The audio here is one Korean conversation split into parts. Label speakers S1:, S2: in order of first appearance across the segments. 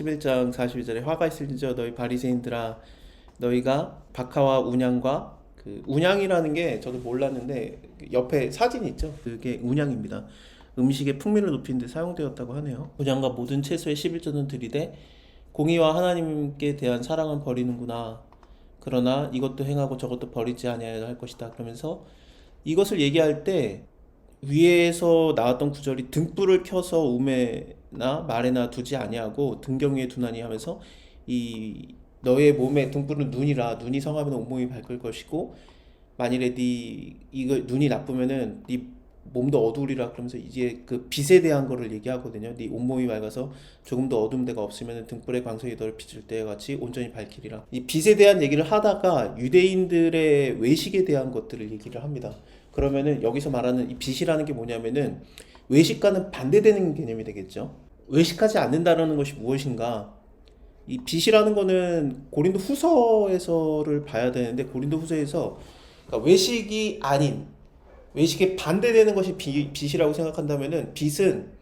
S1: 11장 42절에 화가 있을지어 너희 바리새인들아 너희가 박하와 운양과 그 운양이라는 게 저도 몰랐는데 그 옆에 사진 있죠? 그게 운양입니다. 음식의 풍미를 높이는 데 사용되었다고 하네요. 운양과 모든 채소의 11조는 들이되 공의와 하나님께 대한 사랑은 버리는구나. 그러나 이것도 행하고 저것도 버리지 아니하여 할 것이다. 그러면서 이것을 얘기할 때 위에서 나왔던 구절이 등불을 켜서 우매 나 말에나 두지 아니하고 등경 위에 두나니 하면서 이 너의 몸에 등불은 눈이라 눈이 성하면 온몸이 밝을 것이고 만일에 네 이거 눈이 나쁘면은 네 몸도 어두우리라 그러면서 이제 그 빛에 대한 거를 얘기하거든요. 네 온몸이 맑아서 조금 더 어두운 데가 없으면 등불의 광선이 너를 비출 때와 같이 온전히 밝히리라. 이 빛에 대한 얘기를 하다가 유대인들의 외식에 대한 것들을 얘기를 합니다. 그러면은 여기서 말하는 이 빛이라는 게 뭐냐면은 외식과는 반대되는 개념이 되겠죠. 외식하지 않는다라는 것이 무엇인가? 이 빛이라는 거는 고린도 후서에서를 봐야 되는데 고린도 후서에서 그러니까 외식이 아닌 외식에 반대되는 것이 비, 빛이라고 생각한다면은 빛은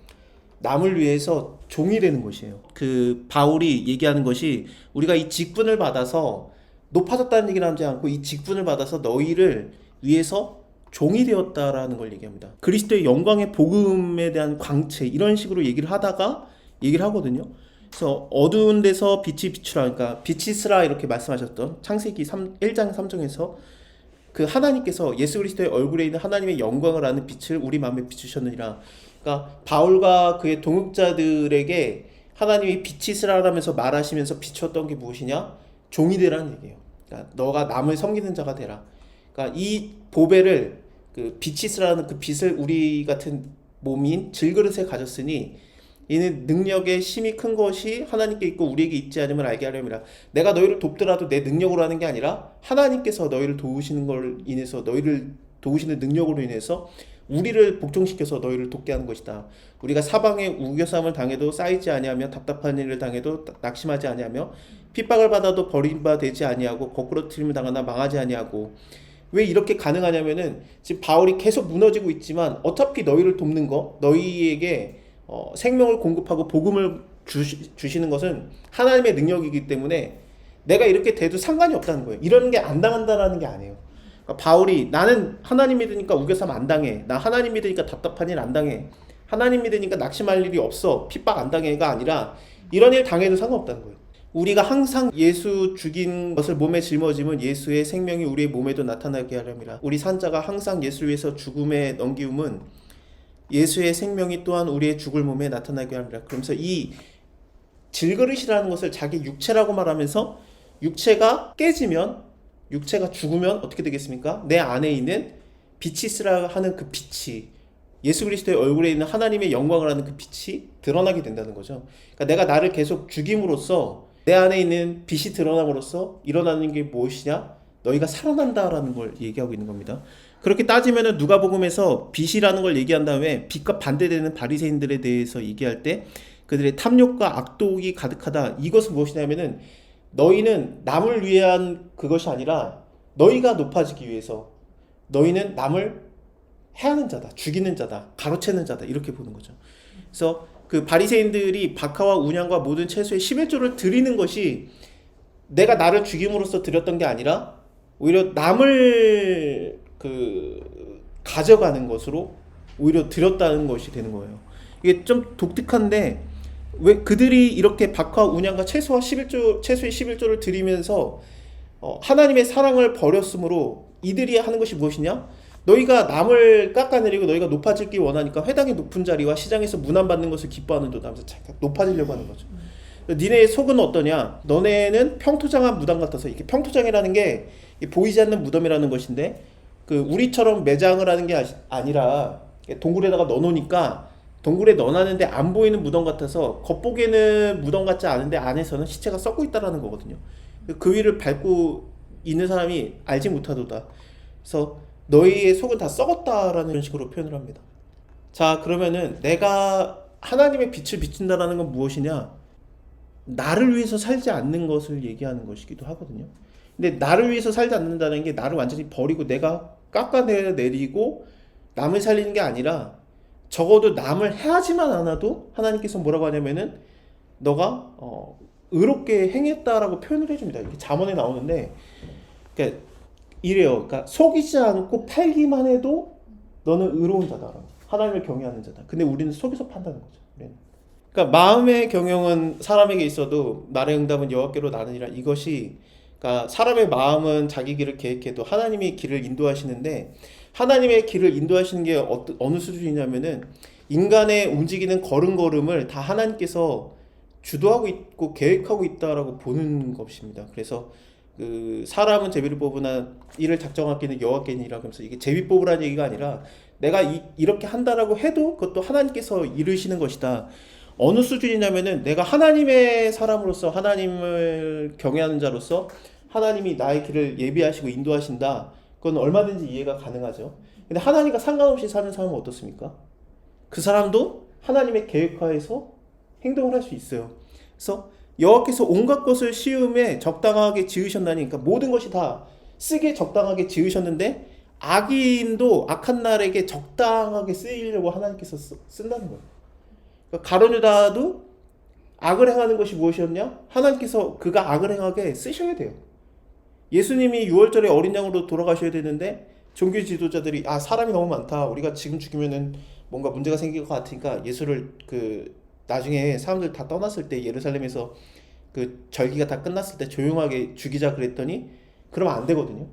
S1: 남을 위해서 종이 되는 것이에요. 그 바울이 얘기하는 것이 우리가 이 직분을 받아서 높아졌다는 얘기를 하지 않고 이 직분을 받아서 너희를 위해서 종이 되었다라는 걸 얘기합니다. 그리스도의 영광의 복음에 대한 광채 이런 식으로 얘기를 하다가 얘기를 하거든요. 그래서 어두운 데서 빛이 비추라 그러니까 빛이 쓰라 이렇게 말씀하셨던 창세기 3, 1장 3정에서 그 하나님께서 예수 그리스도의 얼굴에 있는 하나님의 영광을 아는 빛을 우리 마음에 비추셨느니라. 그러니까 바울과 그의 동역자들에게 하나님이 빛이 쓰라라면서 말하시면서 비추었던 게 무엇이냐? 종이 되라는 얘기예요. 그러니까 너가 남을 섬기는 자가 되라. 그러니까 이 보배를 그 쓰라는 그 빛을 우리 같은 몸인 질그릇에 가졌으니 이는 능력의 힘이 큰 것이 하나님께 있고 우리에게 있지 않음을 알게 하려니라. 내가 너희를 돕더라도 내 능력으로 하는 게 아니라 하나님께서 너희를 도우시는 걸 인해서 너희를 도우시는 능력으로 인해서 우리를 복종시켜서 너희를 돕게 하는 것이다. 우리가 사방에 우겨쌈을 당해도 쌓이지 아니하며 답답한 일을 당해도 낙심하지 아니하며 핍박을 받아도 버림받지 아니하고 거꾸로 틀림을 당하나 망하지 아니하고 왜 이렇게 가능하냐면은 지금 바울이 계속 무너지고 있지만 어차피 너희를 돕는 거 너희에게 어, 생명을 공급하고 복음을 주시, 주시는 것은 하나님의 능력이기 때문에 내가 이렇게 돼도 상관이 없다는 거예요. 이런 게 안 당한다라는 게 아니에요. 그러니까 바울이 나는 하나님 믿으니까 우겨쌈 안 당해. 나 하나님 믿으니까 답답한 일 안 당해. 하나님 믿으니까 낙심할 일이 없어. 핍박 안 당해가 아니라 이런 일 당해도 상관없다는 거예요. 우리가 항상 예수 죽인 것을 몸에 짊어지면 예수의 생명이 우리의 몸에도 나타나게 하렵니다. 우리 산자가 항상 예수를 위해서 죽음에 넘기움은 예수의 생명이 또한 우리의 죽을 몸에 나타나게 합니다. 그러면서 이 질그릇이라는 것을 자기 육체라고 말하면서 육체가 깨지면 육체가 죽으면 어떻게 되겠습니까? 내 안에 있는 빛이 쓰라 하는 그 빛이 예수 그리스도의 얼굴에 있는 하나님의 영광을 하는 그 빛이 드러나게 된다는 거죠. 그러니까 내가 나를 계속 죽임으로써 내 안에 있는 빛이 드러남으로써 일어나는 게 무엇이냐? 너희가 살아난다라는 걸 얘기하고 있는 겁니다. 그렇게 따지면은 누가복음에서 빛이라는 걸 얘기한 다음에 빛과 반대되는 바리새인들에 대해서 얘기할 때 그들의 탐욕과 악독이 가득하다. 이것은 무엇이냐면은 너희는 남을 위한 그것이 아니라 너희가 높아지기 위해서 너희는 남을 해하는 자다, 죽이는 자다, 가로채는 자다 이렇게 보는 거죠. 그래서 그 바리새인들이 박하와 운양과 모든 채소의 11조를 드리는 것이 내가 나를 죽임으로써 드렸던 게 아니라 오히려 남을 그 가져가는 것으로 오히려 드렸다는 것이 되는 거예요. 이게 좀 독특한데 왜 그들이 이렇게 박하 운양과 채소와 11조 채소의 11조를 드리면서 어, 하나님의 사랑을 버렸으므로 이들이 하는 것이 무엇이냐? 너희가 남을 깎아내리고 너희가 높아지기 원하니까 회당의 높은 자리와 시장에서 문안받는 것을 기뻐하는 도다 하면서 높아지려고 하는 거죠. 니네의 속은 어떠냐? 너네는 평토장한 무덤 같아서 이게 평토장이라는 게 보이지 않는 무덤이라는 것인데 그 우리처럼 매장을 하는 게 아니라 동굴에다가 넣어놓으니까 동굴에 넣어놨는데 안 보이는 무덤 같아서 겉보기에는 무덤 같지 않은데 안에서는 시체가 썩고 있다라는 거거든요. 그 위를 밟고 있는 사람이 알지 못하도다. 그래서 너희의 속은 다 썩었다라는 식으로 표현을 합니다. 자 그러면은 내가 하나님의 빛을 비춘다라는 건 무엇이냐? 나를 위해서 살지 않는 것을 얘기하는 것이기도 하거든요. 근데 나를 위해서 살지 않는다는 게 나를 완전히 버리고 내가 깎아내리고 남을 살리는 게 아니라 적어도 남을 해하지만 않아도 하나님께서 뭐라고 하냐면은 너가 어, 의롭게 행했다라고 표현을 해줍니다. 이게 잠언에 나오는데, 그러니까 이래요. 그러니까 속이지 않고 팔기만 해도 너는 의로운 자다라고. 하나님을 경외하는 자다. 근데 우리는 속여서 판다는 거죠. 우리는. 그러니까 마음의 경영은 사람에게 있어도 말의 응답은 여호와께로 나느니라. 이것이 그러니까 사람의 마음은 자기 길을 계획해도 하나님의 길을 인도하시는데 하나님의 길을 인도하시는 게 어, 어느 수준이냐면은 인간의 움직이는 걸음걸음을 다 하나님께서 주도하고 있고 계획하고 있다라고 보는 것입니다. 그래서 그 사람은 제비를 뽑으나 이를 작정하기는 여호와께니라 그러면서 이게 제비 뽑으라는 얘기가 아니라 내가 이, 이렇게 한다라고 해도 그것도 하나님께서 이루시는 것이다. 어느 수준이냐면은 내가 하나님의 사람으로서 하나님을 경외하는 자로서 하나님이 나의 길을 예비하시고 인도하신다. 그건 얼마든지 이해가 가능하죠. 근데 하나님과 상관없이 사는 사람은 어떻습니까? 그 사람도 하나님의 계획하에서 행동을 할 수 있어요. 그래서 여호와께서 온갖 것을 시음에 적당하게 지으셨나니 까 모든 것이 다 쓰기에 적당하게 지으셨는데 악인도 악한 날에게 적당하게 쓰이려고 하나님께서 쓰, 쓴다는 거예요. 그러니까 가론유다도 악을 행하는 것이 무엇이었냐? 하나님께서 그가 악을 행하게 쓰셔야 돼요. 예수님이 6월절에 어린 양으로 돌아가셔야 되는데 종교 지도자들이 아 사람이 너무 많다. 우리가 지금 죽이면은 뭔가 문제가 생길 것 같으니까 예수를 그 나중에 사람들 다 떠났을 때 예루살렘에서 그 절기가 다 끝났을 때 조용하게 죽이자 그랬더니 그러면 안 되거든요.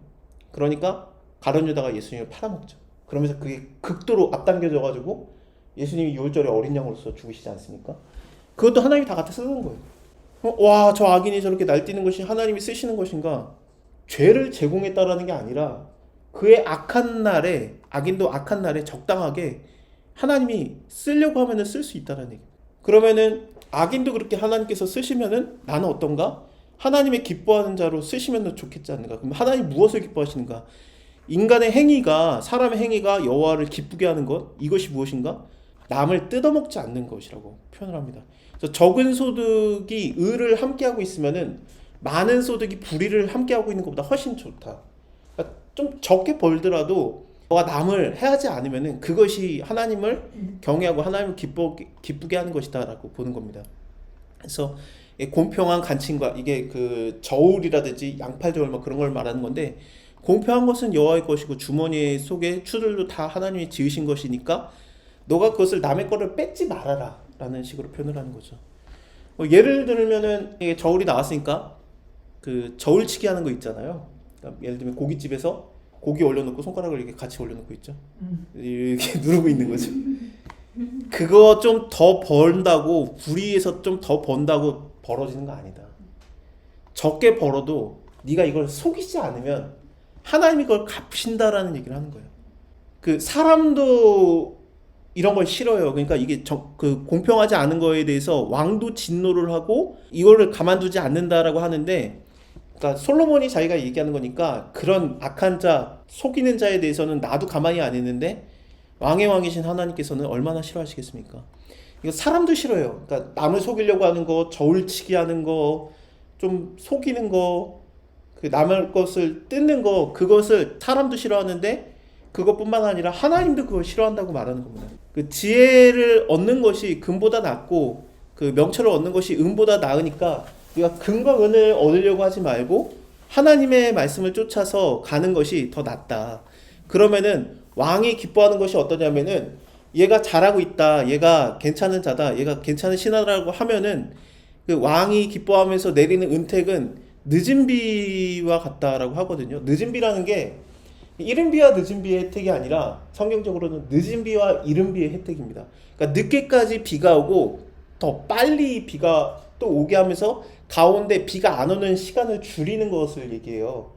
S1: 그러니까 가론 유다가 예수님을 팔아먹죠. 그러면서 그게 극도로 앞당겨져 가지고 예수님이 6월절에 어린 양으로서 죽으시지 않습니까? 그것도 하나님이 다 갖다 쓰는 거예요. 어, 와, 저 악인이 저렇게 날뛰는 것이 하나님이 쓰시는 것인가? 죄를 제공했다라는 게 아니라 그의 악한 날에 악인도 악한 날에 적당하게 하나님이 쓰려고 하면은 쓸 수 있다라는 얘기. 그러면은 악인도 그렇게 하나님께서 쓰시면은 나는 어떤가? 하나님의 기뻐하는 자로 쓰시면 좋겠지 않는가? 그럼 하나님 무엇을 기뻐하시는가? 인간의 행위가 사람의 행위가 여호와를 기쁘게 하는 것 이것이 무엇인가? 남을 뜯어먹지 않는 것이라고 표현을 합니다. 그래서 적은 소득이 의를 함께하고 있으면은 많은 소득이 불의를 함께하고 있는 것보다 훨씬 좋다. 그러니까 좀 적게 벌더라도 너가 남을 해하지 않으면은 그것이 하나님을 경외하고 하나님을 기뻐 기쁘게 하는 것이다라고 보는 겁니다. 그래서 이 공평한 간침과 이게 그 저울이라든지 양팔 저울 뭐 그런 걸 말하는 건데 공평한 것은 여호와의 것이고 주머니 속에 추들도 다 하나님이 지으신 것이니까 너가 그것을 남의 거를 뺏지 말아라라는 식으로 표현을 하는 거죠. 뭐 예를 들면은 저울이 나왔으니까 그 저울치기 하는 거 있잖아요. 그러니까 예를 들면 고깃집에서 고기 올려놓고 손가락을 이렇게 같이 올려놓고 있죠. 이렇게 누르고 있는 거죠. 그거 좀 더 번다고 불의에서 좀 더 번다고 벌어지는 거 아니다. 적게 벌어도 네가 이걸 속이지 않으면 하나님이 그걸 갚신다라는 얘기를 하는 거예요. 그 사람도 이런 걸 싫어요. 그러니까 이게 저, 그 공평하지 않은 거에 대해서 왕도 진노를 하고 이거를 가만두지 않는다라고 하는데 그러니까 솔로몬이 자기가 얘기하는 거니까 그런 악한 자, 속이는 자에 대해서는 나도 가만히 안 있는데 왕의 왕이신 하나님께서는 얼마나 싫어하시겠습니까? 이거 사람도 싫어요. 그러니까 남을 속이려고 하는 거, 저울치기 하는 거, 좀 속이는 거, 그 남의 것을 뜯는 거, 그것을 사람도 싫어하는데 그것뿐만 아니라 하나님도 그걸 싫어한다고 말하는 겁니다. 그 지혜를 얻는 것이 금보다 낫고 그 명철을 얻는 것이 은보다 나으니까 우리가 금과 은을 얻으려고 하지 말고 하나님의 말씀을 쫓아서 가는 것이 더 낫다. 그러면은 왕이 기뻐하는 것이 어떠냐면은 얘가 잘하고 있다. 얘가 괜찮은 자다. 얘가 괜찮은 신하라고 하면은 그 왕이 기뻐하면서 내리는 은택은 늦은 비와 같다라고 하거든요. 늦은 비라는 게 이른 비와 늦은 비의 혜택이 아니라 성경적으로는 늦은 비와 이른 비의 혜택입니다. 그러니까 늦게까지 비가 오고 더 빨리 비가 또 오게 하면서 가운데 비가 안 오는 시간을 줄이는 것을 얘기해요.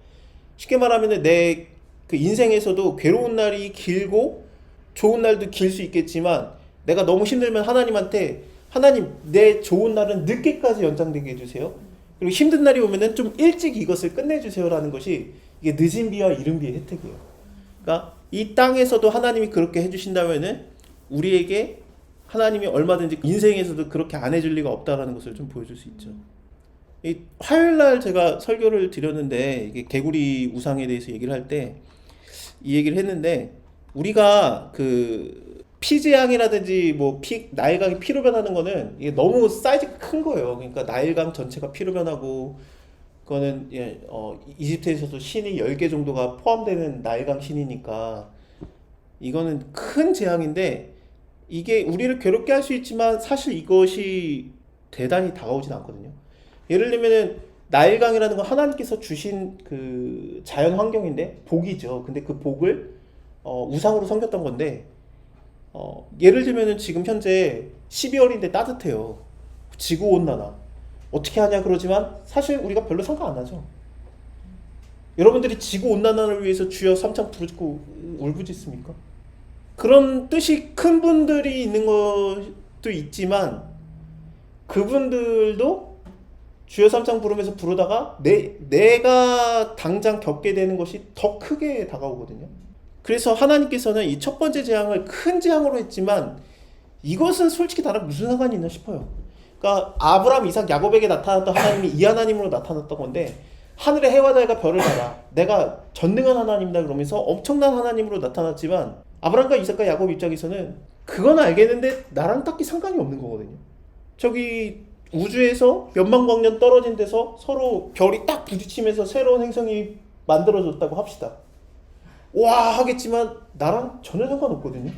S1: 쉽게 말하면 내 그 인생에서도 괴로운 날이 길고 좋은 날도 길 수 있겠지만 내가 너무 힘들면 하나님한테 하나님 내 좋은 날은 늦게까지 연장되게 해주세요. 그리고 힘든 날이 오면은 좀 일찍 이것을 끝내주세요라는 것이 이게 늦은 비와 이른 비의 혜택이에요. 그러니까 이 땅에서도 하나님이 그렇게 해주신다면은 우리에게 하나님이 얼마든지 인생에서도 그렇게 안 해줄 리가 없다라는 것을 좀 보여줄 수 있죠. 이 화요일 날 제가 설교를 드렸는데 이게 개구리 우상에 대해서 얘기를 할 때 이 얘기를 했는데 우리가 그 피재앙이라든지 뭐 피, 나일강이 피로 변하는 거는 이게 너무 사이즈가 큰 거예요. 그러니까 나일강 전체가 피로 변하고 그거는 예, 어, 이집트에서도 신이 10개 정도가 포함되는 나일강 신이니까 이거는 큰 재앙인데 이게 우리를 괴롭게 할 수 있지만 사실 이것이 대단히 다가오진 않거든요. 예를 들면은 나일강이라는 건 하나님께서 주신 그 자연 환경인데 복이죠. 근데 그 복을 어, 우상으로 섬겼던 건데 어, 예를 들면은 지금 현재 12월인데 따뜻해요. 지구 온난화. 어떻게 하냐 그러지만 사실 우리가 별로 상관 안 하죠. 여러분들이 지구 온난화를 위해서 주여 삼창 부르고 울부짖습니까? 그런 뜻이 큰 분들이 있는 것도 있지만 그분들도 주여 삼창 부르면서 부르다가 내, 내가 당장 겪게 되는 것이 더 크게 다가오거든요. 그래서 하나님께서는 이 첫 번째 재앙을 큰 재앙으로 했지만 이것은 솔직히 나랑 무슨 상관이 있나 싶어요. 그러니까 아브라함, 이삭, 야곱에게 나타났던 하나님이 이 하나님으로 나타났던 건데 하늘의 해와 달과 별을 봐라. 내가 전능한 하나님이다 그러면서 엄청난 하나님으로 나타났지만 아브라함과 이삭과 야곱 입장에서는 그건 알겠는데 나랑 딱히 상관이 없는 거거든요. 저기 우주에서 몇만 광년 떨어진 데서 서로 별이 딱 부딪히면서 새로운 행성이 만들어졌다고 합시다. 와 하겠지만 나랑 전혀 상관없거든요.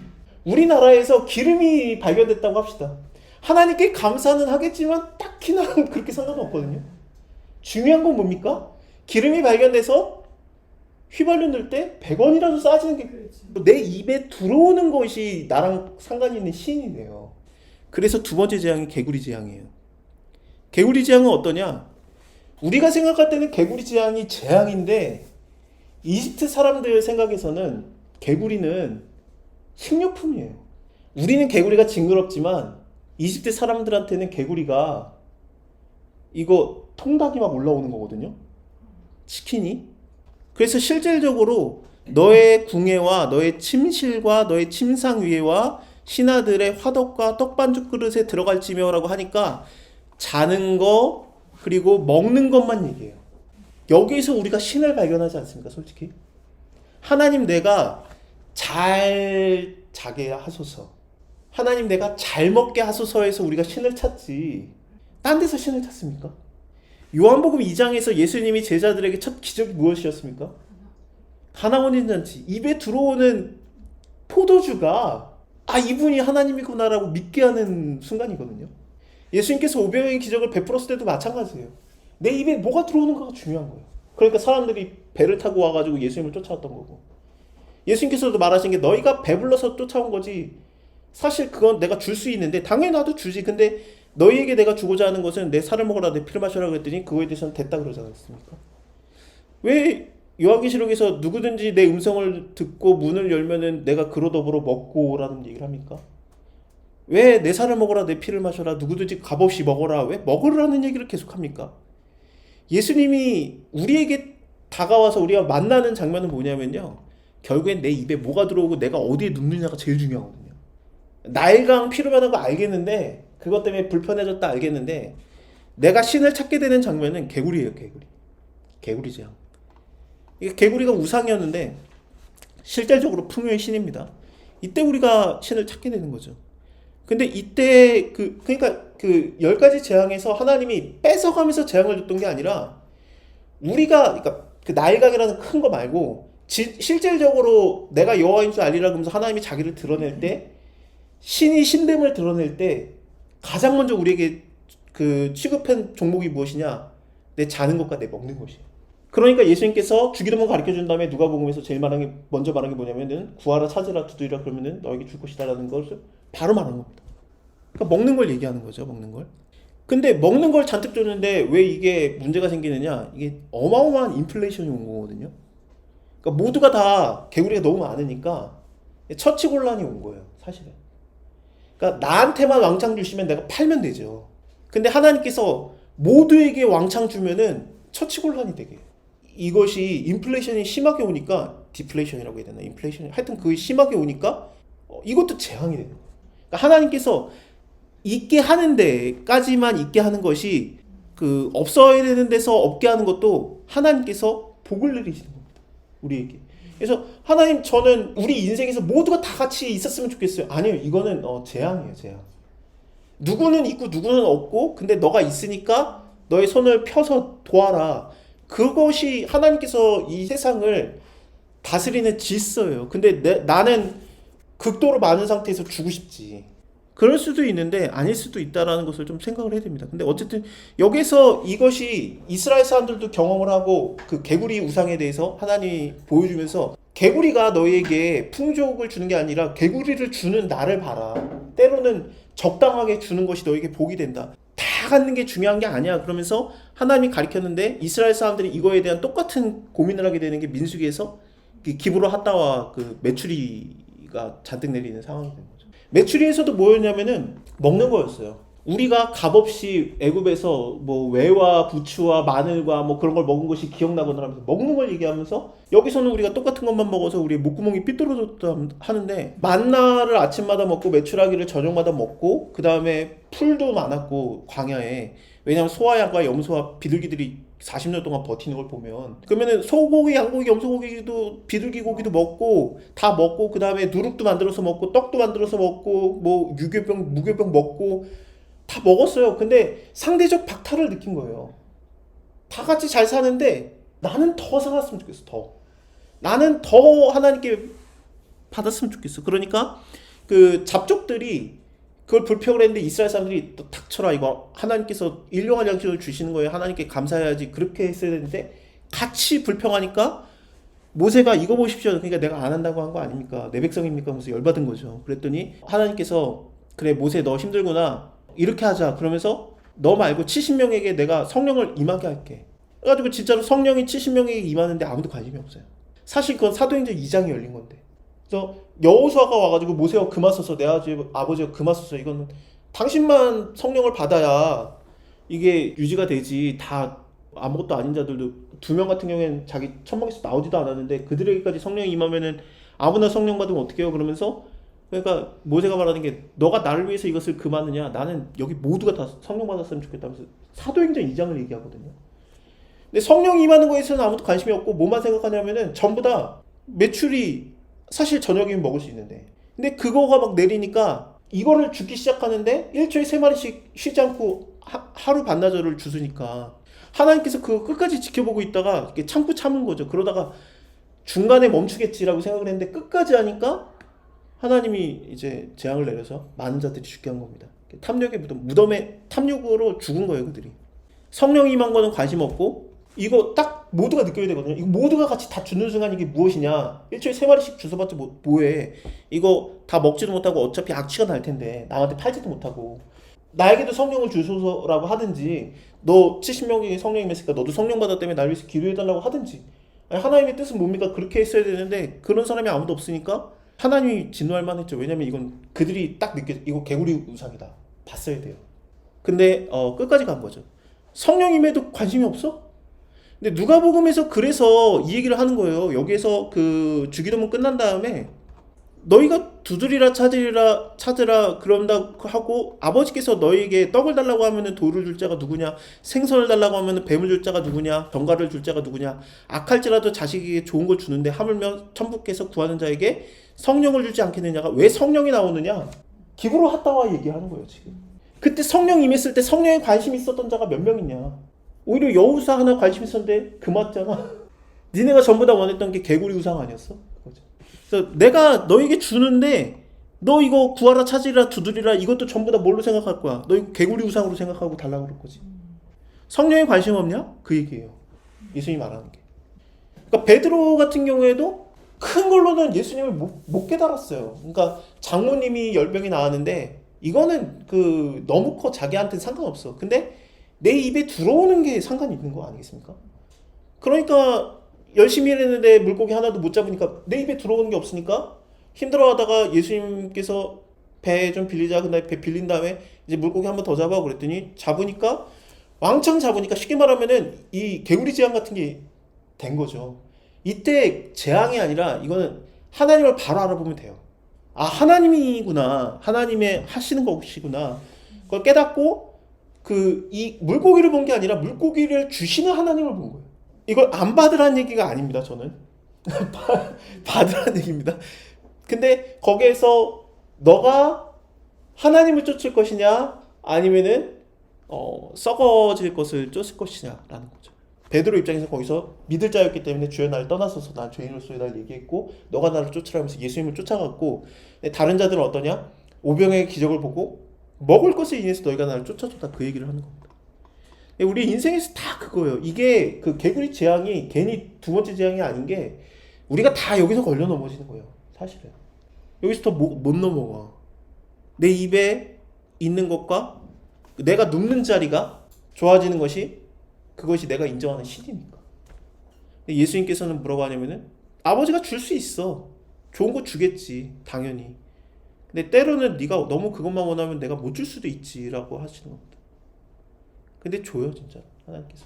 S1: 우리나라에서 기름이 발견됐다고 합시다. 하나님께 감사는 하겠지만 딱히 나랑 그렇게 상관없거든요. 중요한 건 뭡니까? 기름이 발견돼서 휘발유 넣을 때 100원이라도 싸지는 게 내 입에 들어오는 것이 나랑 상관이 있는 시인이네요. 그래서 두 번째 재앙이 개구리 재앙이에요. 개구리 재앙은 어떠냐? 우리가 생각할 때는 개구리 재앙이 재앙인데 이집트 사람들 생각에서는 개구리는 식료품이에요. 우리는 개구리가 징그럽지만 이집트 사람들한테는 개구리가 이거 통닭이 막 올라오는 거거든요. 치킨이. 그래서 실질적으로 너의 궁예와 너의 침실과 너의 침상 위에와 신하들의 화덕과 떡반죽 그릇에 들어갈지며라고 하니까 자는 거 그리고 먹는 것만 얘기해요. 여기서 우리가 신을 발견하지 않습니까? 솔직히 하나님 내가 잘 자게 하소서. 하나님 내가 잘 먹게 하소서에서 우리가 신을 찾지. 딴 데서 신을 찾습니까? 요한복음 2장에서 예수님이 제자들에게 첫 기적이 무엇이었습니까? 가나원인 잔치. 입에 들어오는 포도주가 아 이분이 하나님이구나라고 믿게 하는 순간이거든요. 예수님께서 오병의 기적을 베풀었을 때도 마찬가지예요. 내 입에 뭐가 들어오는가가 중요한 거예요. 그러니까 사람들이 배를 타고 와가지고 예수님을 쫓아왔던 거고. 예수님께서도 말하신 게 너희가 배불러서 쫓아온 거지. 사실 그건 내가 줄 수 있는데 당연히 나도 주지. 근데 너희에게 내가 주고자 하는 것은 내 살을 먹어라 내 피를 마셔라 그랬더니 그거에 대해서는 됐다 그러지 않았습니까? 왜 요한계시록에서 누구든지 내 음성을 듣고 문을 열면은 내가 그로 더불어 먹고라는 얘기를 합니까? 왜 내 살을 먹어라 내 피를 마셔라 누구든지 값없이 먹어라 왜 먹으라는 얘기를 계속합니까? 예수님이 우리에게 다가와서 우리가 만나는 장면은 뭐냐면요. 결국엔 내 입에 뭐가 들어오고 내가 어디에 눕느냐가 제일 중요하거든요. 나일강 피로 변한 거 알겠는데 그것 때문에 불편해졌다 알겠는데 내가 신을 찾게 되는 장면은 개구리예요, 개구리. 개구리 재앙. 이게 개구리가 우상이었는데 실질적으로 풍요의 신입니다. 이때 우리가 신을 찾게 되는 거죠. 근데 이때 그 그러니까 그 열 가지 재앙에서 하나님이 뺏어가면서 재앙을 줬던 게 아니라 우리가 그러니까 그 나일강이라는 큰 거 말고 지, 실질적으로 내가 여호와인 줄 알리라 그러면서 하나님이 자기를 드러낼 때 신이 신됨을 드러낼 때 가장 먼저 우리에게 그 취급한 종목이 무엇이냐? 내 자는 것과 내 먹는 것이에요. 그러니까 예수님께서 주기도문 가르쳐 준 다음에 누가복음에서 제일 말한 게 먼저 말한 게 뭐냐면은 구하라 찾으라 두드리라 그러면은 너에게 줄 것이다라는 것을 바로 말한 겁니다. 그러니까 먹는 걸 얘기하는 거죠, 먹는 걸. 근데 먹는 걸 잔뜩 줬는데 왜 이게 문제가 생기느냐? 이게 어마어마한 인플레이션이 온 거거든요. 그러니까 모두가 다 개구리가 너무 많으니까 처치 곤란이 온 거예요, 사실은. 그러니까 나한테만 왕창 주시면 내가 팔면 되죠. 근데 하나님께서 모두에게 왕창 주면은 처치곤란이 되게. 이것이 인플레이션이 심하게 오니까 디플레이션이라고 해야 되나? 인플레이션 하여튼 그 심하게 오니까 어, 이것도 재앙이 되는 거예요. 그러니까 하나님께서 있게 하는 데까지만 있게 하는 것이 그 없어야 되는 데서 없게 하는 것도 하나님께서 복을 내리시는 겁니다. 우리에게. 그래서 하나님 저는 우리 인생에서 모두가 다 같이 있었으면 좋겠어요. 아니요, 이거는 어, 재앙이에요, 재앙. 누구는 있고 누구는 없고, 근데 너가 있으니까 너의 손을 펴서 도와라. 그것이 하나님께서 이 세상을 다스리는 질서예요. 근데 내, 나는 극도로 많은 상태에서 주고 싶지. 그럴 수도 있는데 아닐 수도 있다라는 것을 좀 생각을 해야 됩니다. 근데 어쨌든 여기서 이것이 이스라엘 사람들도 경험을 하고 그 개구리 우상에 대해서 하나님이 보여주면서 개구리가 너희에게 풍족을 주는 게 아니라 개구리를 주는 나를 봐라. 때로는 적당하게 주는 것이 너에게 복이 된다. 다 갖는 게 중요한 게 아니야. 그러면서 하나님이 가르쳤는데 이스라엘 사람들이 이거에 대한 똑같은 고민을 하게 되는 게 민수기에서 그 기브로 하다와 그 메추리가 잔뜩 내리는 상황이 된 거죠. 메추리에서도 뭐였냐면은 먹는 거였어요. 우리가 값없이 애굽에서 뭐 외와 부추와 마늘과 뭐 그런 걸 먹은 것이 기억나거나 하면서 먹는 걸 얘기하면서 여기서는 우리가 똑같은 것만 먹어서 우리 목구멍이 삐뚤어졌다 하는데 만나를 아침마다 먹고 메추라기를 저녁마다 먹고 그 다음에 풀도 많았고 광야에. 왜냐면 소아양과 염소와 비둘기들이 40년 동안 버티는 걸 보면 그러면은 소고기, 양고기, 염소고기도 비둘기 고기도 먹고 다 먹고 그 다음에 누룩도 만들어서 먹고 떡도 만들어서 먹고 뭐 유교병, 무교병 먹고 다 먹었어요. 근데 상대적 박탈을 느낀 거예요. 다 같이 잘 사는데 나는 더 살았으면 좋겠어. 더 나는 더 하나님께 받았으면 좋겠어. 그러니까 그 잡족들이 그걸 불평을 했는데 이스라엘 사람들이 또 닥쳐라 이거 하나님께서 일용할 양식을 주시는 거예요. 하나님께 감사해야지 그렇게 했어야 되는데 같이 불평하니까 모세가 이거 보십시오. 그러니까 내가 안 한다고 한 거 아닙니까? 내 백성입니까? 하면서 열받은 거죠. 그랬더니 하나님께서 그래 모세 너 힘들구나 이렇게 하자. 그러면서 너 말고 70명에게 내가 성령을 임하게 할게. 그래가지고 진짜로 성령이 70명에게 임하는데 아무도 관심이 없어요. 사실 그건 사도행전 2장이 열린 건데. 그래서 여호수아가 와가지고 모세가 그마 써서 내 아버지, 아버지가 그마 써서 이거는 당신만 성령을 받아야 이게 유지가 되지 다 아무것도 아닌 자들도 두 명 같은 경우에는 자기 천막에서 나오지도 않았는데 그들에게까지 성령이 임하면은 아무나 성령 받으면 어떻게 해요 그러면서 그러니까 모세가 말하는 게 너가 나를 위해서 이것을 금하느냐? 나는 여기 모두가 다 성령 받았으면 좋겠다면서 사도행전 2장을 얘기하거든요. 근데 성령 임하는 거에 있어서는 아무도 관심이 없고 뭐만 생각하냐면은 전부 다 매출이 사실 저녁이면 먹을 수 있는데. 근데 그거가 막 내리니까 이거를 죽기 시작하는데 일초에 세 마리씩 쉬지 않고 하, 하루 반나절을 주스니까 하나님께서 그거 끝까지 지켜보고 있다가 이렇게 참고 참은 거죠. 그러다가 중간에 멈추겠지라고 생각을 했는데 끝까지 하니까 하나님이 이제 재앙을 내려서 많은 자들이 죽게 한 겁니다 탐욕의 무덤 무덤에 탐욕으로 죽은 거예요 그들이 성령 임한 거는 관심 없고 이거 딱 모두가 느껴야 되거든요. 이거 모두가 같이 다 주는 순간 이게 무엇이냐? 일주일에 세 마리씩 주워봤자 뭐, 뭐해? 이거 다 먹지도 못하고 어차피 악취가 날 텐데 남한테 팔지도 못하고 나에게도 성령을 주소서라고 하든지 너 70명이 성령이었으니까 너도 성령 받았다며 날 위해서 기도해달라고 하든지 하나님의 뜻은 뭡니까? 그렇게 했어야 되는데 그런 사람이 아무도 없으니까 하나님이 진노할 만했죠. 왜냐면 이건 그들이 딱 느껴 이거 개구리 우상이다. 봤어야 돼요. 근데 어, 끝까지 간 거죠. 성령임에도 관심이 없어? 근데 누가복음에서 그래서 이 얘기를 하는 거예요. 여기에서 그 주기도문 끝난 다음에 너희가 두드리라 찾으리라 찾으라 그런다 하고 아버지께서 너희에게 떡을 달라고 하면은 돌을 줄 자가 누구냐? 생선을 달라고 하면은 뱀을 줄 자가 누구냐? 견과를 줄 자가 누구냐? 악할지라도 자식에게 좋은 걸 주는데 하물며 천부께서 구하는 자에게 성령을 주지 않겠느냐가 왜 성령이 나오느냐? 기부로 하다와 얘기하는 거예요 지금. 그때 성령 임했을 때 성령에 관심 있었던 자가 몇 명이냐? 오히려 여우사 하나 관심 있었는데 그 맞잖아. 니네가 전부 다 원했던 게 개구리 우상 아니었어? 그래서 내가 너에게 주는데 너 이거 구하라 찾으라 두드리라 이것도 전부 다 뭘로 생각할 거야? 너 이거 개구리 우상으로 생각하고 달라고 그럴 거지. 성령에 관심 없냐? 그 얘기예요. 예수님이 말하는 게. 그러니까 베드로 같은 경우에도 큰 걸로는 예수님을 못, 못 깨달았어요. 그러니까 장모님이 열병이 나왔는데 이거는 그 너무 커 자기한테는 상관없어. 근데 내 입에 들어오는 게 상관이 있는 거 아니겠습니까? 그러니까 열심히 일했는데 물고기 하나도 못 잡으니까 내 입에 들어오는 게 없으니까 힘들어하다가 예수님께서 배 좀 빌리자 근데 배 빌린 다음에 이제 물고기 한 번 더 잡아 그랬더니 잡으니까 왕창 잡으니까 쉽게 말하면은 이 개구리 재앙 같은 게 된 거죠. 이때 재앙이 아니라 이거는 하나님을 바로 알아보면 돼요. 아 하나님이구나 하나님의 하시는 것이구나 그걸 깨닫고 그 이 물고기를 본 게 아니라 물고기를 주시는 하나님을 본 거예요. 이걸 안 받으라는 얘기가 아닙니다. 저는 받으라는 얘기입니다. 근데 거기에서 너가 하나님을 쫓을 것이냐 아니면은 어, 썩어질 것을 쫓을 것이냐라는 거죠. 베드로 입장에서 거기서 믿을 자였기 때문에 주여 나를 떠나서서 난 죄인으로서의 얘기했고 너가 나를 쫓으라면서 예수님을 쫓아갔고 다른 자들은 어떠냐? 오병의 기적을 보고 먹을 것을 인해서 너희가 나를 쫓아줬다 그 얘기를 하는 겁니다. 우리 인생에서 다 그거예요. 이게 그 개구리 재앙이 괜히 두 번째 재앙이 아닌 게 우리가 다 여기서 걸려 넘어지는 거예요. 사실은 여기서 더 못 넘어가. 내 입에 있는 것과 내가 눕는 자리가 좋아지는 것이 그것이 내가 인정하는 신이니까. 예수님께서는 뭐라고 하냐면은 아버지가 줄 수 있어. 좋은 거 주겠지. 당연히. 근데 때로는 네가 너무 그것만 원하면 내가 못 줄 수도 있지라고 하시는 겁니다. 근데 줘요, 진짜. 하나님께서.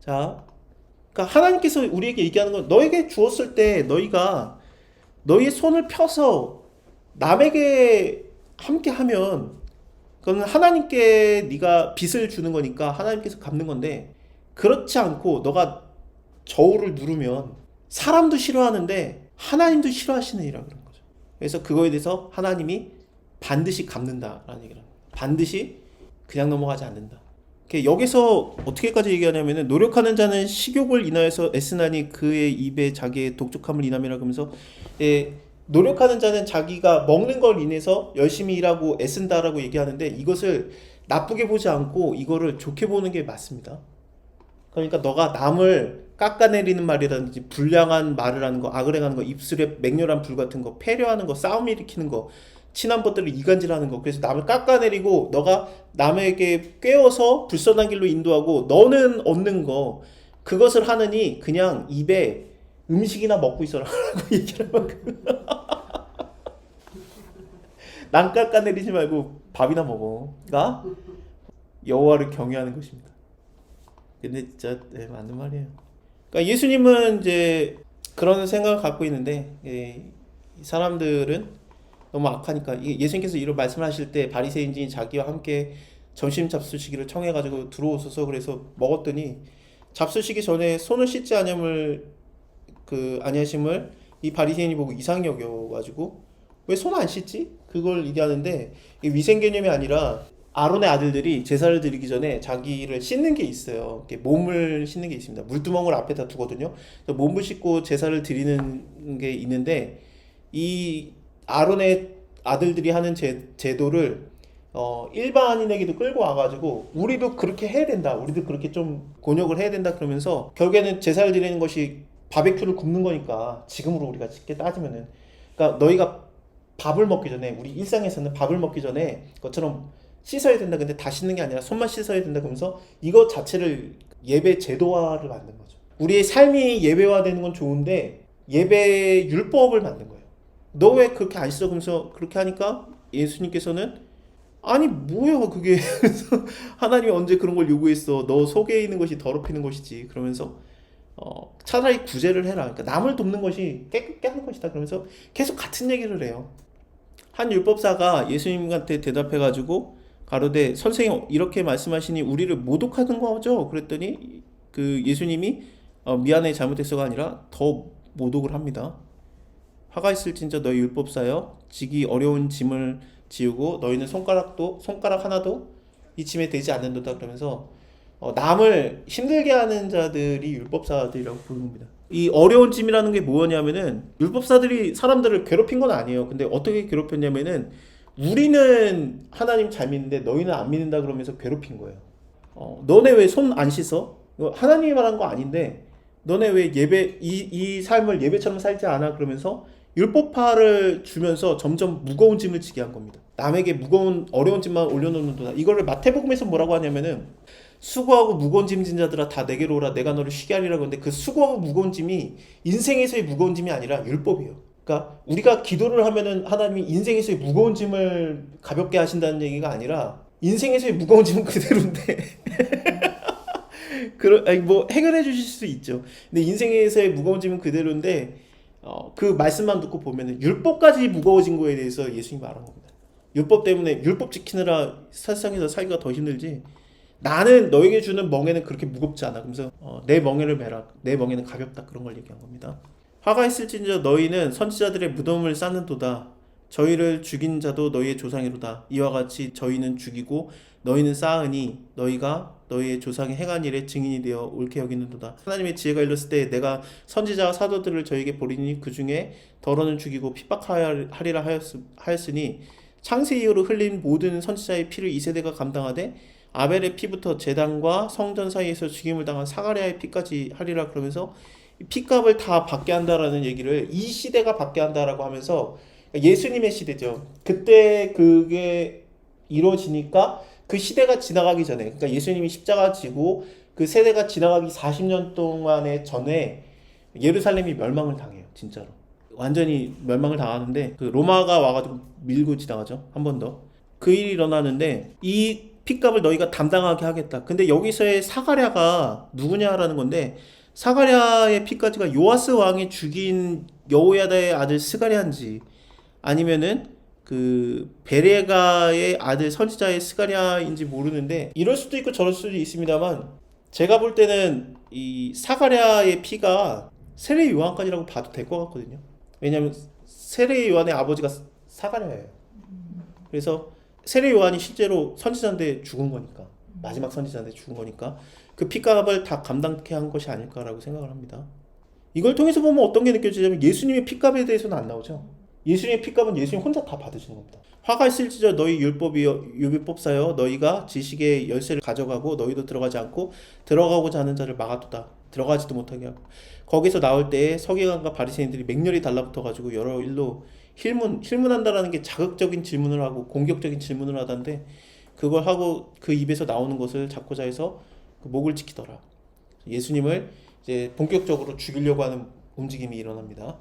S1: 자. 그러니까 하나님께서 우리에게 얘기하는 건 너에게 주었을 때 너희가 너희의 손을 펴서 남에게 함께 하면 그건 하나님께 네가 빚을 주는 거니까 하나님께서 갚는 건데 그렇지 않고 너가 저울을 누르면 사람도 싫어하는데 하나님도 싫어하시느니라 그런 거죠. 그래서 그거에 대해서 하나님이 반드시 갚는다라는 얘기를 합니다. 반드시 그냥 넘어가지 않는다. 여기서 어떻게까지 얘기하냐면은 노력하는 자는 식욕을 인하여서 애쓰나니 그의 입에 자기의 독촉함을 인함이라 그러면서 예, 노력하는 자는 자기가 먹는 걸 인해서 열심히 일하고 애쓴다라고 얘기하는데 이것을 나쁘게 보지 않고 이거를 좋게 보는 게 맞습니다. 그러니까 너가 남을 깎아내리는 말이라든지 불량한 말을 하는 거, 아그레가는 거, 입술에 맹렬한 불 같은 거, 패려하는 거, 싸움 일으키는 거, 친한 것들을 이간질하는 거. 그래서 남을 깎아내리고 너가 남에게 꿰어서 불선한 길로 인도하고 너는 얻는 거. 그것을 하느니 그냥 입에 음식이나 먹고 있어라라고 얘기를 하고 남 깎아내리지 말고 밥이나 먹어가 여호와를 경외하는 것입니다. 근데 진짜 네, 맞는 말이에요. 그러니까 예수님은 이제 그런 생각을 갖고 있는데 예, 사람들은 너무 악하니까 예수님께서 이런 말씀하실 때 바리새인들이 자기와 함께 점심 잡수시기를 청해 가지고 들어오셔서 그래서 먹었더니 잡수시기 전에 손을 씻지 아니함을 그 아니하심을 이 바리새인이 보고 이상 여겨 가지고 왜 손 안 씻지? 그걸 얘기하는데 위생 개념이 아니라 아론의 아들들이 제사를 드리기 전에 자기를 씻는 게 있어요. 몸을 씻는 게 있습니다. 물두멍을 앞에다 두거든요. 몸을 씻고 제사를 드리는 게 있는데 이 아론의 아들들이 하는 제, 제도를 어, 일반인에게도 끌고 와가지고 우리도 그렇게 해야 된다. 우리도 그렇게 좀 곤욕을 해야 된다. 그러면서 결국에는 제사를 드리는 것이 바베큐를 굽는 거니까 지금으로 우리가 쉽게 따지면은 그러니까 너희가 밥을 먹기 전에 우리 일상에서는 밥을 먹기 전에 것처럼 씻어야 된다. 근데 다 씻는 게 아니라 손만 씻어야 된다. 그러면서 이거 자체를 예배 제도화를 만든 거죠. 우리의 삶이 예배화되는 건 좋은데 예배 율법을 만든 거예요. 너 왜 그렇게 안 씻어? 그러면서 그렇게 하니까 예수님께서는 아니 뭐야 그게 하나님이 언제 그런 걸 요구했어? 너 속에 있는 것이 더럽히는 것이지. 그러면서 어, 차라리 구제를 해라. 그러니까 남을 돕는 것이 깨끗게 하는 것이다. 그러면서 계속 같은 얘기를 해요. 한 율법사가 예수님한테 대답해가지고 가로되 선생님 이렇게 말씀하시니 우리를 모독하는 거죠? 그랬더니 그 예수님이 어, 미안해 잘못했어가 아니라 더 모독을 합니다. 화가 있을진저 너희 율법사여 지기 어려운 짐을 지우고 너희는 손가락도 손가락 하나도 이 짐에 되지 않는도다 그러면서 어, 남을 힘들게 하는 자들이 율법사들이라고 부르는 겁니다. 이 어려운 짐이라는 게 뭐냐면은 율법사들이 사람들을 괴롭힌 건 아니에요. 근데 어떻게 괴롭혔냐면은 우리는 하나님 잘 믿는데 너희는 안 믿는다 그러면서 괴롭힌 거예요. 어, 너네 왜 손 안 씻어? 하나님이 말한 거 아닌데 너네 왜 예배 이, 이 삶을 예배처럼 살지 않아? 그러면서 율법파를 주면서 점점 무거운 짐을 지게 한 겁니다. 남에게 무거운 어려운 짐만 올려놓는다. 이거를 마태복음에서 뭐라고 하냐면은 수고하고 무거운 짐진 자들아 다 내게로 오라 내가 너를 쉬게 하리라고 하는데 그 수고하고 무거운 짐이 인생에서의 무거운 짐이 아니라 율법이에요. 그러니까 우리가 기도를 하면은 하나님이 인생에서의 무거운 짐을 가볍게 하신다는 얘기가 아니라 인생에서의 무거운 짐은 그대로인데 그런 아니 뭐 해결해 주실 수 있죠. 근데 인생에서의 무거운 짐은 그대로인데 어, 그 말씀만 듣고 보면은 율법까지 무거워진 거에 대해서 예수님이 말한 겁니다. 율법 때문에 율법 지키느라 세상에서 살기가 더 힘들지 나는 너에게 주는 멍에는 그렇게 무겁지 않아. 그러면서 어, 내 멍에를 매라. 내 멍에는 가볍다. 그런 걸 얘기한 겁니다. 화가 있을진저 너희는 선지자들의 무덤을 쌓는도다. 저희를 죽인 자도 너희의 조상이로다. 이와 같이 저희는 죽이고 너희는 쌓으니 너희가 너희의 조상의 행한 일에 증인이 되어 옳게 여기는도다. 하나님의 지혜가 일렀을 때 내가 선지자와 사도들을 저에게 보리니 그 중에 더러는 죽이고 핍박하리라 하였, 하였으니 창세 이후로 흘린 모든 선지자의 피를 이 세대가 감당하되 아벨의 피부터 제단과 성전 사이에서 죽임을 당한 사가랴의 피까지 하리라 그러면서 이 피값을 다 받게 한다라는 얘기를 이 시대가 받게 한다라고 하면서 예수님의 시대죠. 그때 그게 이루어지니까 그 시대가 지나가기 전에 그러니까 예수님이 십자가 지고 그 세대가 지나가기 40년 동안의 전에 예루살렘이 멸망을 당해요. 진짜로. 완전히 멸망을 당하는데 그 로마가 와가지고 밀고 지나가죠. 한 번 더. 그 일이 일어나는데 이 핏값을 너희가 담당하게 하겠다. 근데 여기서의 사가랴가 누구냐라는 건데 사가랴의 피까지가 요아스 왕이 죽인 여호야다의 아들 스가랴인지 아니면은 그 베레가의 아들 선지자의 스가랴인지 모르는데 이럴 수도 있고 저럴 수도 있습니다만 제가 볼 때는 이 사가랴의 피가 세례 요한까지라고 봐도 될 것 같거든요. 왜냐하면 세례 요한의 아버지가 사가랴예요. 그래서 세례 요한이 실제로 선지자인데 죽은 거니까 마지막 선지자인데 죽은 거니까 그 피값을 다 감당케 한 것이 아닐까라고 생각을 합니다. 이걸 통해서 보면 어떤 게 느껴지냐면 예수님의 피값에 대해서는 안 나오죠. 예수님의 피값은 예수님 혼자 다 받으신 겁니다. 화가 있을지저 너희 율법이여 율법사여 너희가 지식의 열쇠를 가져가고 너희도 들어가지 않고 들어가고자 하는 자를 막아두다 들어가지도 못하게 하고 거기서 나올 때에 서기관과 바리새인들이 맹렬히 달라붙어 가지고 여러 일로 힐문 힐문한다라는 게 자극적인 질문을 하고 공격적인 질문을 하던데 그걸 하고 그 입에서 나오는 것을 잡고자 해서 그 목을 지키더라. 예수님을 이제 본격적으로 죽이려고 하는 움직임이 일어납니다.